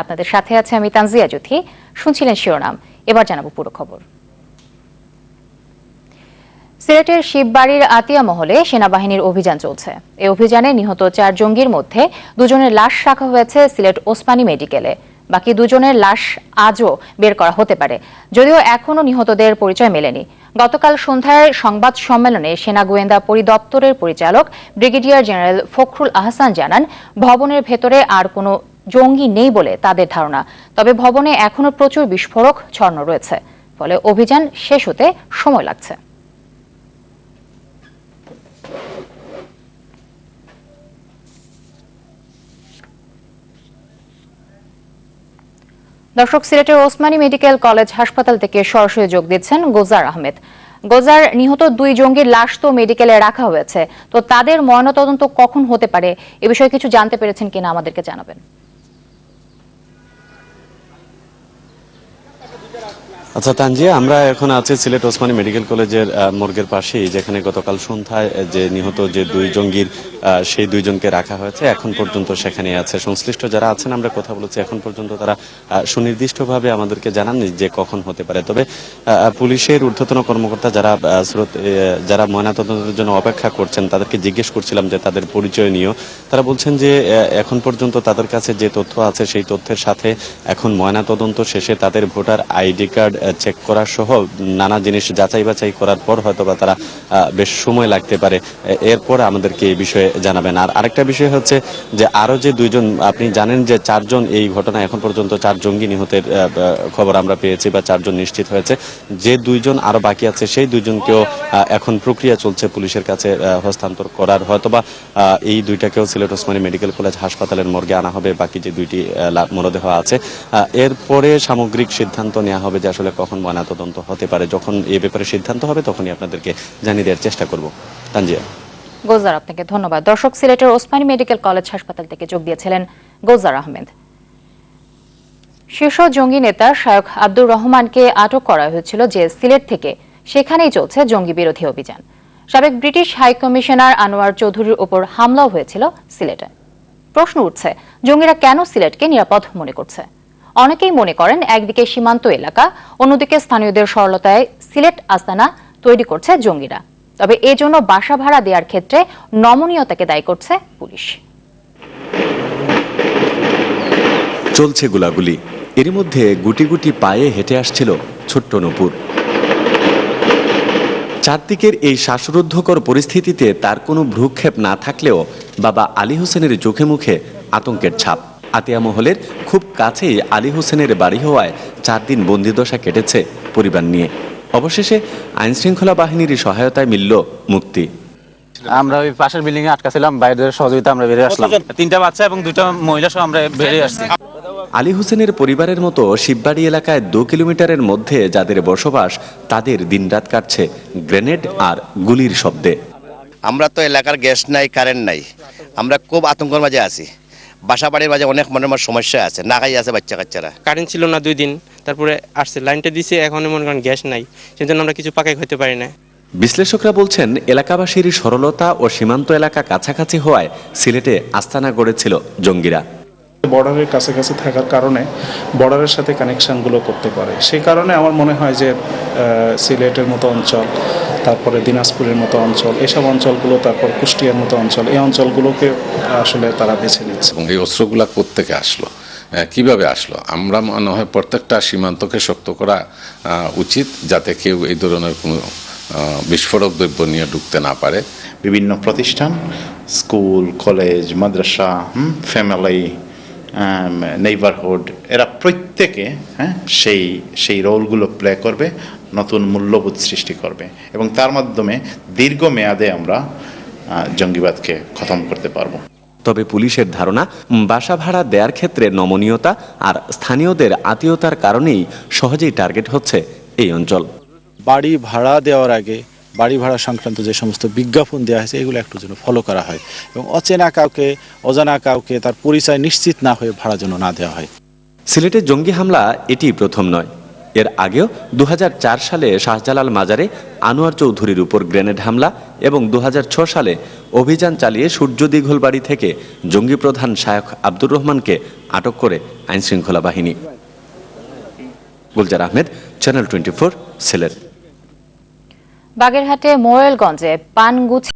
আপনাদের সাথে আছে আমি তানজিয়া জ্যোতি। শুনছিলেন শিরোনাম। এবার জানাব পুরো খবর। সিলেটের শিববাড়ির আতিয়া মহলে সেনাবাহিনীর অভিযান চলছে। এই অভিযানে নিহত চার জঙ্গির মধ্যে দুজনের লাশ রাখা হয়েছে সিলেট ওসমানী মেডিকেলে। বাকি দুজনের লাশ আজও বের করা হতে পারে। যদিও এখনও নিহতদের পরিচয় মেলেনি। গতকাল সন্ধ্যায় সংবাদ সম্মেলনে সেনা গোয়েন্দা পরিদপ্তরের পরিচালক ব্রিগেডিয়ার জেনারেল ফখরুল আহসান জানান, ভবনের ভেতরে আর কোনো জঙ্গি নেই বলে তাদের ধারণা। তবে ভবনে এখনও প্রচুর বিস্ফোরক ছড়ানো রয়েছে। ফলে অভিযান শেষ হতে সময় লাগছে। দর্শক, সিলেটের ওসমানী মেডিকেল কলেজ হাসপাতাল থেকে সরাসরি যোগ দিচ্ছেন গোজার আহমেদ। গোজার নিহত দুই জঙ্গির লাশ তো মেডিকেলে রাখা হয়েছে। তো তাদের ময়নাতদন্ত কখন হতে পারে? এ বিষয়ে কিছু জানতে পেরেছেন কিনা আমাদেরকে জানাবেন। আচ্ছা তানজিয়া, আমরা এখন আছি সিলেট ওসমানী মেডিকেল কলেজের মর্গের পাশেই, যেখানে গতকাল সন্ধ্যায় যে নিহত যে দুই জঙ্গির সেই দুইজনকে রাখা হয়েছে। এখন পর্যন্ত সেখানে আছে। সংশ্লিষ্ট যারা আছেন, আমরা কথা বলেছি, এখন পর্যন্ত তারা সুনির্দিষ্টভাবে আমাদেরকে জানাননি যে কখন হতে পারে। তবে পুলিশের ঊর্ধ্বতন কর্মকর্তা যারা স্রোত- যারা ময়নাতদন্তের জন্য অপেক্ষা করছেন, তাদেরকে জিজ্ঞেস করছিলাম যে তাদের পরিচয় নিয়েও। তারা বলছেন যে এখন পর্যন্ত তাদের কাছে যে তথ্য আছে, সেই তথ্যের সাথে এখন ময়নাতদন্ত শেষে তাদের ভোটার আইডি কার্ড চেক করা সহ নানা জিনিস যাচাই বাছাই করার পর হয়তোবা তারা বেশ সময় লাগতে পারে। এরপর আমাদেরকে এই বিষয়ে জানাবেন। আর আরেকটা বিষয় হচ্ছে যে আরও যে দুইজন, আপনি জানেন যে চারজন এই ঘটনা, এখন পর্যন্ত চার জঙ্গি নিহতের খবর আমরা পেয়েছি বা চারজন নিশ্চিত হয়েছে। যে দুইজন আরও বাকি আছে, সেই দুইজনকেও এখন প্রক্রিয়া চলছে পুলিশের কাছে হস্তান্তর করার। হয়তোবা এই দুইটাকেও সিলেট ওসমানী মেডিকেল কলেজ হাসপাতালের মর্গে আনা হবে, বাকি যে দুইটি মরদেহ আছে। এরপরে সামগ্রিক সিদ্ধান্ত নেওয়া হবে যে আসলে কখন ময়নাতদন্ত হতে পারে, যখন এই ব্যাপারে সিদ্ধান্ত হবে, তখনই আপনাদেরকে জানিয়ে দেওয়ার চেষ্টা করব। তানজিয়া। গোজার আপনাকে ধন্যবাদ। দর্শক, সিলেটের ওসমানী মেডিকেল কলেজ হাসপাতাল থেকে যোগ দিয়েছিলেন গোজার আহমেদ। শীর্ষ জঙ্গি নেতা শায়ক আব্দুর রহমানকে আটক করা হয়েছিল যে সিলেট থেকে। সেখানেই চলছে জঙ্গি বিরোধী অভিযান। সাবেক ব্রিটিশ হাই কমিশনার আনোয়ার চৌধুরীর উপর হামলাও হয়েছিল সিলেটে। প্রশ্ন উঠছে, জঙ্গিরা কেন সিলেটকে নিরাপদ মনে করছে? অনেকেই মনে করেন একদিকে সীমান্ত এলাকা, অন্যদিকে স্থানীয়দের সরলতায় সিলেট আস্তানা তৈরি করছে জঙ্গিরা। তবে এজন্য বাসা ভাড়া দেওয়ার ক্ষেত্রে নমনীয়তাকে দায়ী করছে পুলিশ। চলছে গুলাগুলি। এর মধ্যে গুটি গুটি পায়ে হেঁটে আসছিল ছোট্ট নূপুর। চারদিকের এই শ্বাসরুদ্ধকর পরিস্থিতিতে তার কোনো ভ্রুক্ষেপ না থাকলেও বাবা আলী হোসেনের চোখে মুখে আতঙ্কের ছাপ। আতিয়া মহলের খুব কাছেই আলী হোসেনের বাড়ি হওয়ায় চার দিন বন্দিদশা কেটেছে পরিবার নিয়ে। অবশেষে আইনশৃঙ্খলা বাহিনীর সহায়তায় মিলল মুক্তি। আমরা ওই পাশের বিল্ডিং এ আটকা ছিলাম বাইরের সহযোগিতা আমরা বেরিয়ে আসলাম। তিনটা বাচ্চা এবং দুইটা মহিলা সহ আমরা বেরিয়ে আসছি। আলী হোসেনের পরিবারের মতো শিববাড়ি এলাকায় দু কিলোমিটারের মধ্যে যাদের বসবাস তাদের দিনরাত কাটছে গ্রেনেড আর গুলির শব্দে। আমরা তো এলাকার গ্যাস নাই কারেন্ট নাই। আমরা খুব আতঙ্কের মাঝে আছি। বাসা বাড়ির বাজে অনেক মনে মনে সমস্যা আছে না খাই আছে বাচ্চা কাচ্চারা। কারেন্ট ছিল না দুই দিন তারপরে আসছে লাইনটা দিছে এখন মনে করেন গ্যাস নাই সেই জন্য আমরা কিছু পাকাই খেতে পারি না। বিশ্লেষকরা বলছেন এলাকাবাসীর সরলতা ও সীমান্ত এলাকা কাছাকাছি হওয়ায় সিলেটে আস্তানা গড়েছিল জঙ্গিরা। বর্ডারের কাছাকাছি থাকার কারণে বর্ডারের সাথে কানেকশনগুলো করতে পারে। সেই কারণে আমার মনে হয় যে আহ, সিলেটের মতো অঞ্চল তারপরে দিনাজপুরের মতো অঞ্চল এসব অঞ্চলগুলো তারপর কুষ্টিয়ার মতো অঞ্চল এই অঞ্চলগুলোকে আসলে তারা বেছে নিচ্ছে। এবং এই অস্ত্রগুলা কোত্থেকে আসলো? কীভাবে আসলো? আমরা মনে হয় প্রত্যেকটা সীমান্তকে শক্ত করা উচিত যাতে কেউ এই ধরনের কোনো বিস্ফোরক দ্রব্য নিয়ে ঢুকতে না পারে। বিভিন্ন প্রতিষ্ঠান স্কুল কলেজ মাদ্রাসা ফ্যামিলি নেইবারহুড এরা প্রত্যেকে হ্যাঁ সেই সেই রোলগুলো প্লে করবে নতুন মূল্যবোধ সৃষ্টি করবে। এবং তার মাধ্যমে দীর্ঘ মেয়াদে আমরা জঙ্গিবাদকে খতম করতে পারব। তবে পুলিশের ধারণা বাসা ভাড়া দেওয়ার ক্ষেত্রে নমনীয়তা আর স্থানীয়দের আত্মীয়তার কারণেই সহজেই টার্গেট হচ্ছে এই অঞ্চল। বাড়ি ভাড়া দেওয়ার আগে বাড়ি ভাড়া সংক্রান্ত যে সমস্ত বিজ্ঞাপন দেওয়া হয়েছে, এগুলো একটু যেন ফলো করা হয় এবং অচেনা কাউকে, অজানা কাউকে তার পরিচয় নিশ্চিত না হয়ে ভাড়া যেন না দেওয়া হয়। সিলেটে জঙ্গি হামলা এটি প্রথম নয়। এর আগেও দু সালে শাহজালাল মাজারে আনোয়ার চৌধুরীর উপর গ্রেনেড হামলা এবং দুহাজার ছয় সালে অভিযান চালিয়ে সূর্য দিঘল বাড়ি থেকে জঙ্গি প্রধান শায়ক আব্দুর রহমানকে আটক করে আইনশৃঙ্খলা বাহিনী। Gulzar Ahmed channel twenty four Sylhet. বাগেরহাটে মোরেলগঞ্জে পানগুছি